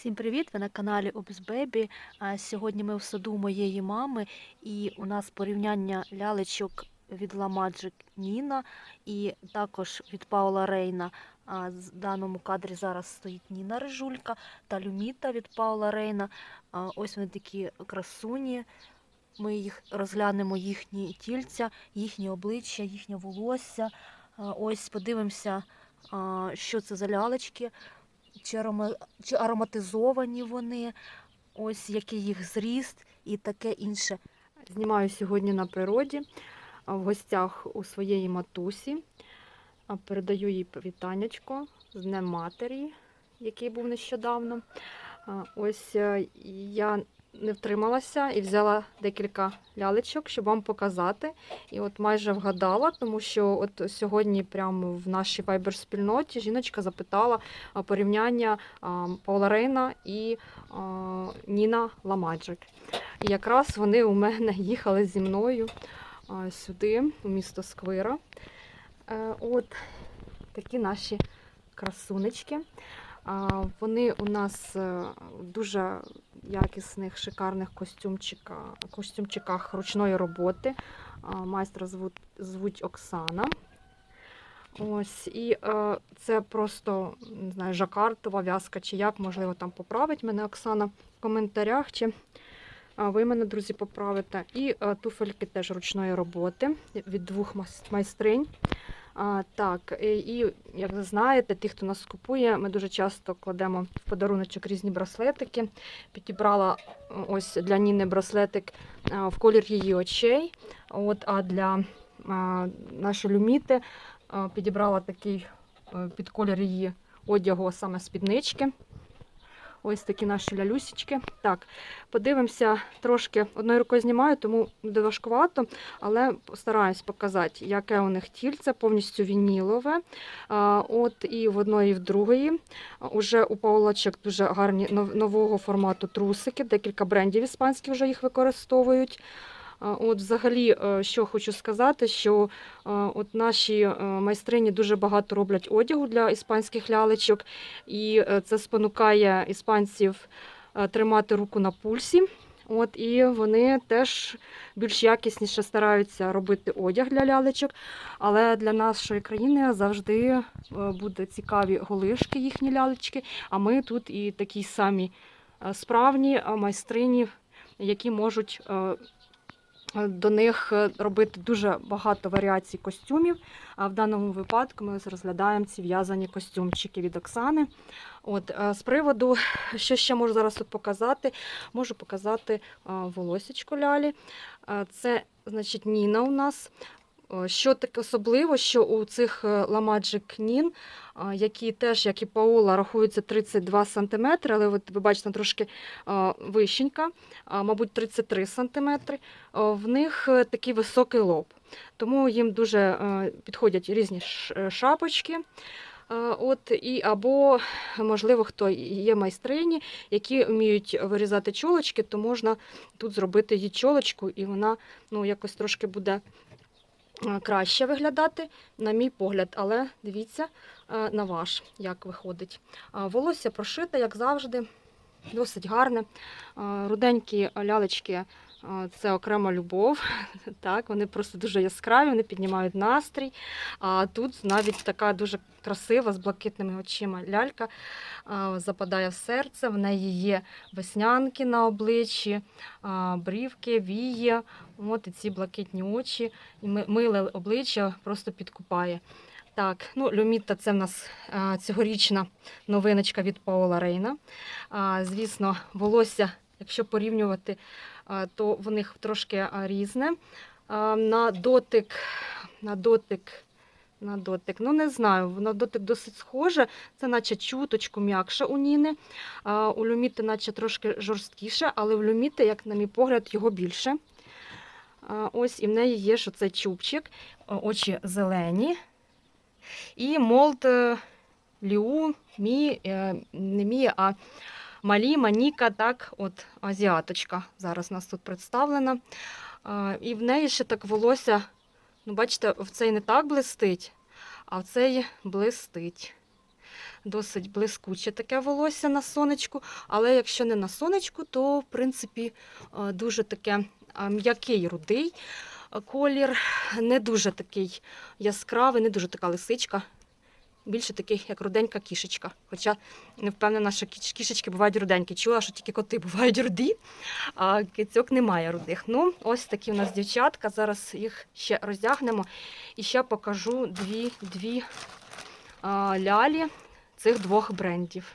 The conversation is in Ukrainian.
Всім привіт! Ви на каналі Obs Baby. Сьогодні ми в саду моєї мами, і у нас порівняння лялечок від La Magic Ніна і також від Паула Рейна. В даному кадрі зараз стоїть Ніна Рижулька та Люміта від Паула Рейна. Ось вони такі красуні. Ми їх розглянемо їхні тільця, їхні обличчя, їхнє волосся. Ось подивимося, що це за лялечки чи, арома... чи ароматизовані вони, ось який їх зріст і таке інше. Знімаю сьогодні на природі в гостях у своєї матусі. Передаю їй вітаннячко з Днем Матері, який був нещодавно. Ось е, я не втрималася і взяла декілька лялечок, щоб вам показати. І от майже вгадала, тому що от сьогодні прямо в нашій вайбер-спільноті жіночка запитала порівняння Паула Рейна і Ніна Ламаджик. І якраз вони у мене їхали зі мною сюди, у місто Сквира. Е, От такі наші красунечки. Вони у нас е, дуже якісних, шикарних костюмчика, костюмчиках ручної роботи. Майстра звуть, звуть Оксана. Ось, і е, це просто не знаю, жакартова в'язка, чи як, можливо, там поправить мене Оксана в коментарях, чи ви мене, друзі, поправите. І е, туфельки теж ручної роботи від двох майстринь. А, так, і, як ви знаєте, ті, хто нас купує, ми дуже часто кладемо в подаруночок різні браслетики. Підібрала е, ось для Ніни браслетик е, в колір її очей. От, а для а, нашої люміти е, підібрала такий е, під колір її одягу, саме спіднички. Ось такі наші лялюсічки. Так, подивимося трошки одною рукою знімаю, тому буде важкувато, але постараюсь показати, яке у них тільце, повністю вінілове. От і в одної, і в другої. Уже у Паулачок дуже гарні нового формату трусики. Декілька брендів іспанських вже їх використовують. От, взагалі, е, що хочу сказати, що е, от наші е, майстрині дуже багато роблять одягу для іспанських лялечок, і це спонукає іспанців тримати руку на пульсі. От, і вони теж більш якісніше стараються робити одяг для лялечок. Але для нашої країни завжди е, будуть цікаві голишки, їхні лялечки. А ми тут і такі самі справні майстрині, які можуть до них е, робити дуже багато варіацій костюмів. А в даному випадку ми розглядаємо ці в'язані костюмчики від Оксани. От, е, з приводу, що ще можу зараз тут показати, можу показати волосічку лялі. Е, Це, значить, Ніна у нас. Е, Що таке особливо, що у цих ламаджик Нін, е, які теж, як і Паула, рахуються 32 см, але от ви бачите, трошки е, вищенька, мабуть, 33 см, в них е, такий високий лоб. Тому їм дуже е, підходять різні е, шапочки. Е, От, і, або, можливо, хто є майстрині, які вміють вирізати чолочки, то можна тут зробити їй чолочку, і вона ну, якось трошки буде е, краще виглядати, на мій погляд. Але дивіться е, на ваш, як виходить. Волосся прошите, як завжди, досить гарне. Руденькі лялечки це окрема любов. Так, вони просто дуже яскраві, вони піднімають настрій. А тут навіть така дуже красива з блакитними очима лялька западає в серце. В неї є веснянки на обличчі, брівки, вії. От і ці блакитні очі, і миле обличчя просто підкупає. Так, ну Люмітта це в нас а, цьогорічна новиночка від Паула Рейна. А, звісно, волосся, якщо порівнювати, то в них трошки різне. На дотик, на дотик, на дотик, ну не знаю, на дотик досить схоже. Це наче чуточку м'якше у Ніни. У Люміти наче трошки жорсткіше, але в Люміти, як на мій погляд, його більше. Ось і в неї є що це чубчик, очі зелені. І молд е, Ліу, Мі, е, не Мі, а Малі, Маніка, так, от азіаточка зараз у нас тут представлена. І в неї ще так волосся, ну, бачите, в цей не так блистить, а в цей блистить. досить блискуче таке волосся на сонечку. Але якщо не на сонечку, то в принципі дуже таке м'який рудий колір, не дуже такий яскравий, не дуже така лисичка. Більше такий, як руденька кішечка. Хоча не впевнена, що кішечки бувають руденькі. Чула, що тільки коти бувають руді, а кицьок немає рудих. Ну, ось такі у нас дівчатка. Зараз їх ще роздягнемо і ще покажу дві, дві а, лялі цих двох брендів.